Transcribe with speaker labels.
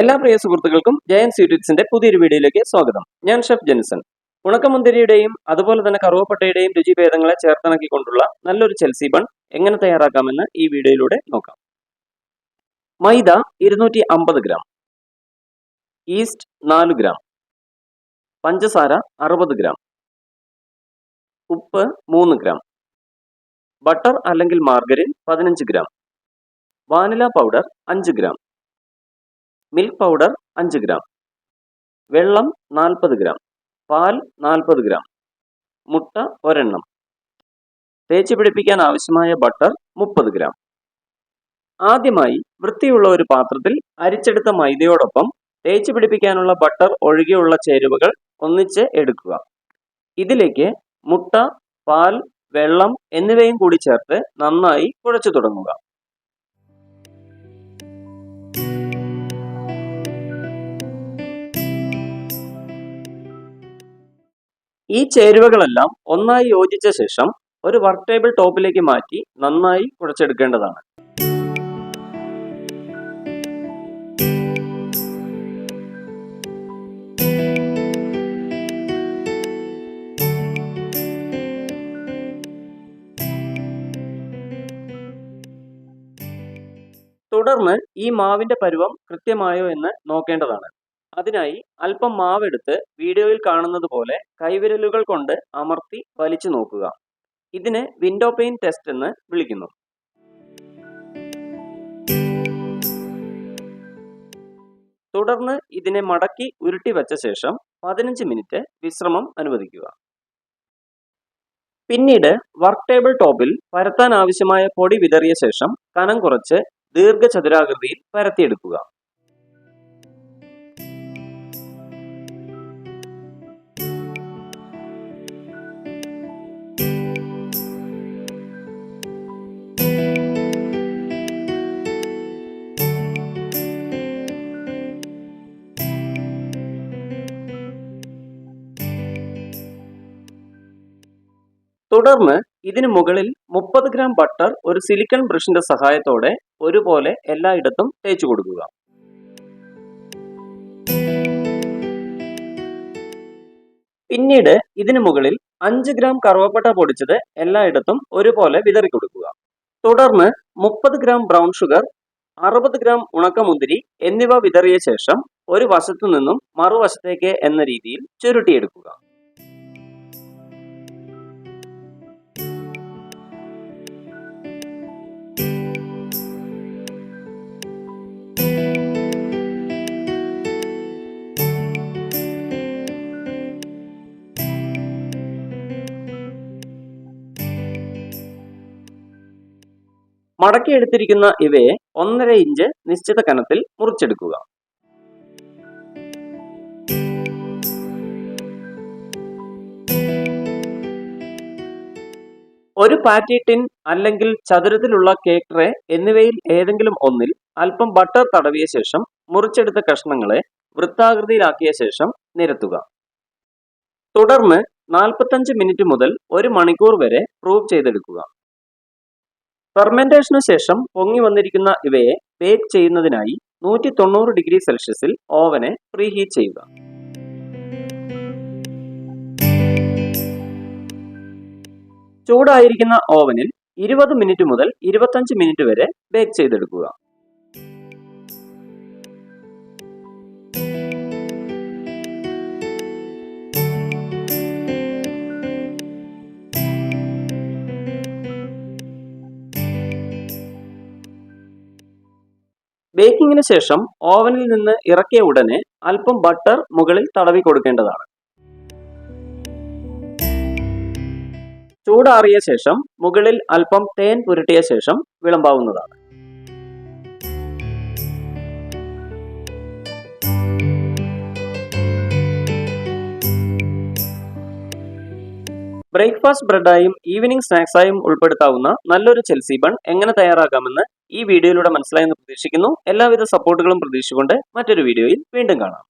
Speaker 1: എല്ലാ പ്രിയ സുഹൃത്തുക്കൾക്കും ജയൻ സ്വീറ്റ്സിന്റെ പുതിയൊരു വീഡിയോയിലേക്ക് സ്വാഗതം. ഞാൻ ഷെഫ് ജെൻസൺ ഉണക്കമുന്തിരിയുടെയും അതുപോലെ തന്നെ കറുവപ്പട്ടയുടെയും രുചിഭേദങ്ങളെ ചേർത്തിണക്കിക്കൊണ്ടുള്ള നല്ലൊരു ചെൽസി ബൺ എങ്ങനെ തയ്യാറാക്കാമെന്ന് ഈ വീഡിയോയിലൂടെ നോക്കാം. മൈദ ഇരുന്നൂറ്റി അമ്പത് ഗ്രാം. ഈസ്റ്റ് നാല് ഗ്രാം. പഞ്ചസാര അറുപത് ഗ്രാം. ഉപ്പ് മൂന്ന് ഗ്രാം. ബട്ടർ അല്ലെങ്കിൽ മാർഗരിൻ പതിനഞ്ച് ഗ്രാം. വാനില പൗഡർ അഞ്ച് ഗ്രാം. മിൽക്ക് പൗഡർ അഞ്ച് ഗ്രാം വെള്ളം നാൽപ്പത് ഗ്രാം പാൽ നാൽപ്പത് ഗ്രാം മുട്ട ഒരെണ്ണം. തേച്ച് പിടിപ്പിക്കാൻ ആവശ്യമായ ബട്ടർ മുപ്പത് ഗ്രാം ആദ്യമായി വൃത്തിയുള്ള ഒരു പാത്രത്തിൽ അരിച്ചെടുത്ത മൈദയോടൊപ്പം തേച്ച് പിടിപ്പിക്കാനുള്ള ബട്ടർ ഒഴികെയുള്ള ചേരുവകൾ ഒന്നിച്ച് എടുക്കുക. ഇതിലേക്ക് മുട്ട പാൽ വെള്ളം എന്നിവയും കൂടി ചേർത്ത് നന്നായി കുഴച്ചു തുടങ്ങുക. ഈ ചേരുവകളെല്ലാം ഒന്നായി യോജിച്ച ശേഷം ഒരു വർക്ക് ടേബിൾ ടോപ്പിലേക്ക് മാറ്റി നന്നായി കുഴച്ചെടുക്കേണ്ടതാണ്. തുടർന്ന് ഈ മാവിന്റെ പരുവം കൃത്യമായോ എന്ന് നോക്കേണ്ടതാണ്. അതിനായി അല്പം മാവെടുത്ത് വീഡിയോയിൽ കാണുന്നത് പോലെ കൈവിരലുകൾ കൊണ്ട് അമർത്തി വലിച്ചു നോക്കുക. ഇതിനെ വിൻഡോ പെയിൻ ടെസ്റ്റ് എന്ന് വിളിക്കുന്നു. തുടർന്ന് ഇതിനെ മടക്കി ഉരുട്ടി വെച്ച ശേഷം പതിനഞ്ച് മിനിറ്റ് വിശ്രമം അനുവദിക്കുക. പിന്നീട് വർക്ക് ടേബിൾ ടോപ്പിൽ പരത്താൻ ആവശ്യമായ പൊടി വിതറിയ ശേഷം കനം കുറച്ച് ദീർഘചതുരാകൃതിയിൽ പരത്തിയെടുക്കുക. തുടർന്ന് ഇതിനു മുകളിൽ മുപ്പത് ഗ്രാം ബട്ടർ ഒരു സിലിക്കൺ ബ്രഷിന്റെ സഹായത്തോടെ ഒരുപോലെ എല്ലായിടത്തും തേച്ചു കൊടുക്കുക. പിന്നീട് ഇതിനു മുകളിൽ അഞ്ച് ഗ്രാം കറുവപ്പട്ട പൊടിച്ചത് എല്ലായിടത്തും ഒരുപോലെ വിതറി കൊടുക്കുക. തുടർന്ന് മുപ്പത് ഗ്രാം ബ്രൗൺ ഷുഗർ അറുപത് ഗ്രാം ഉണക്കമുന്തിരി എന്നിവ വിതറിയ ശേഷം ഒരു വശത്തു നിന്നും മറുവശത്തേക്ക് എന്ന രീതിയിൽ ചുരുട്ടിയെടുക്കുക. മടക്കിയെടുത്തിരിക്കുന്ന ഇവയെ ഒന്നര ഇഞ്ച് നിശ്ചിത കനത്തിൽ മുറിച്ചെടുക്കുക. ഒരു പാറ്റി ടിൻ അല്ലെങ്കിൽ ചതുരത്തിലുള്ള കേക്ക് ട്രേ എന്നിവയിൽ ഏതെങ്കിലും ഒന്നിൽ അല്പം ബട്ടർ തടവിയ ശേഷം മുറിച്ചെടുത്ത കഷ്ണങ്ങളെ വൃത്താകൃതിയിലാക്കിയ ശേഷം നിരത്തുക. തുടർന്ന് നാൽപ്പത്തഞ്ച് മിനിറ്റ് മുതൽ ഒരു മണിക്കൂർ വരെ പ്രൂവ് ചെയ്തെടുക്കുക. ഫെർമെന്റേഷന് ശേഷം പൊങ്ങി വന്നിരിക്കുന്ന ഇവയെ ബേക്ക് ചെയ്യുന്നതിനായി നൂറ്റി തൊണ്ണൂറ് ഡിഗ്രി സെൽഷ്യസിൽ ഓവനെ പ്രീഹീറ്റ് ചെയ്യുക. ചൂടായിരിക്കുന്ന ഓവനിൽ ഇരുപത് മിനിറ്റ് മുതൽ ഇരുപത്തഞ്ച് മിനിറ്റ് വരെ ബേക്ക് ചെയ്തെടുക്കുക. ബേക്കിങ്ങിന് ശേഷം ഓവനിൽ നിന്ന് ഇറക്കിയ ഉടനെ അല്പം ബട്ടർ മുകളിൽ തടവി കൊടുക്കേണ്ടതാണ്. ചൂടാറിയ ശേഷം മുകളിൽ അല്പം തേൻ പുരട്ടിയ ശേഷം വിളമ്പാവുന്നതാണ്. ബ്രേക്ക്ഫാസ്റ്റ് ബ്രെഡായും ഈവനിങ് സ്നാക്സായും ഉൾപ്പെടുത്താവുന്ന നല്ലൊരു ചെൽസി ബൺ എങ്ങനെ തയ്യാറാക്കാമെന്ന് ഈ വീഡിയോയിലൂടെ മനസ്സിലായെന്ന് പ്രതീക്ഷിക്കുന്നു. എല്ലാവിധ സപ്പോർട്ടുകളും പ്രതീക്ഷിച്ചുകൊണ്ട് മറ്റൊരു വീഡിയോയിൽ വീണ്ടും കാണാം.